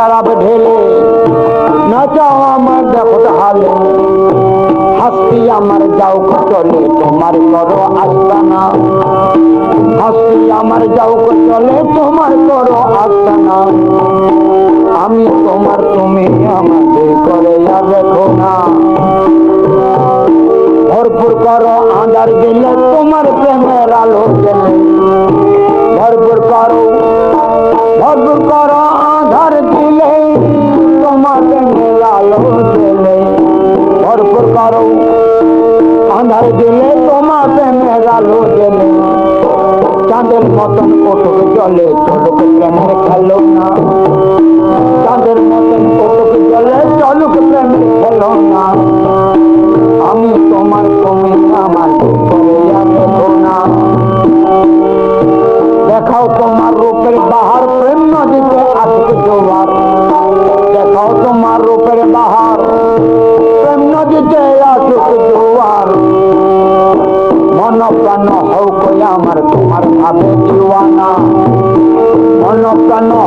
সারাপ ঢেলে নাচাও আমার দেখো হালে। হাসি আমার যাও চলে তোমার করো আস্তানা। হাসি আমার যাও চলে তোমার করো আস্তানা। আমি তোমার, তুমি আমাকে করে আর রেখো না। ভরপুর করো আঁধার গেলে, তোমার প্রেমের আলো গেলে। ভরপুর করো ভরপুর করো আঁধার দিলে তোমার প্রেমের আলো গেলে চাঁদের মতন কটক জলে চলক প্রেমের তোমার ভাবে দিওয়ানা। মন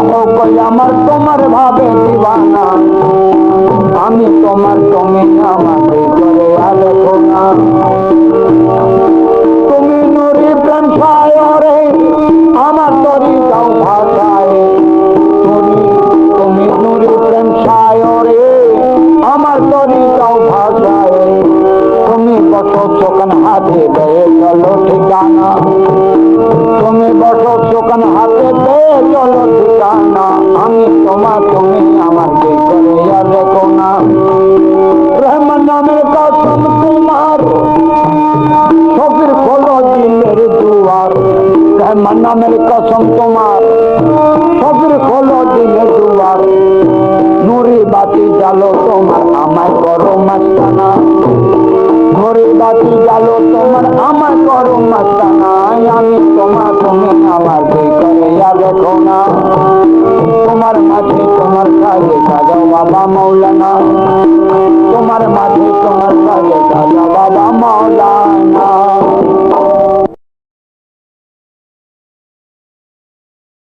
হও কই আমার তোমার ভাবে দিওয়ানা। আমি তোমার তুমি আমাকে করে রেখো না। তুমি নুরি প্রেম সায়রে আমার তরি যাও ভাষায় তুমি তুমি নুরি প্রেম সায়রে আমার তরি যাও ভাষায় দেয়ে চলো ঠিকানা। তুমি বসো চোখান হাতে দেয়ে চলো ঠিকানা। আমি তোমার তুমি করে আর রেখো না। রহমান কসম তোমার। সফির খোলো দিলের দুয়ার। নুরি বাতি জালো তোমার, আমায় করো মাস্তানা। ঘরে বাতি আমার করো মাস্তানা আমি তোমার তুমি আমার বই করে দেখো না তোমার মাঝে তোমার কাজে সাজাও বাবা মৌলানা। তোমার মাঝে তোমার কাজে সাজাও বাবা মৌলানা।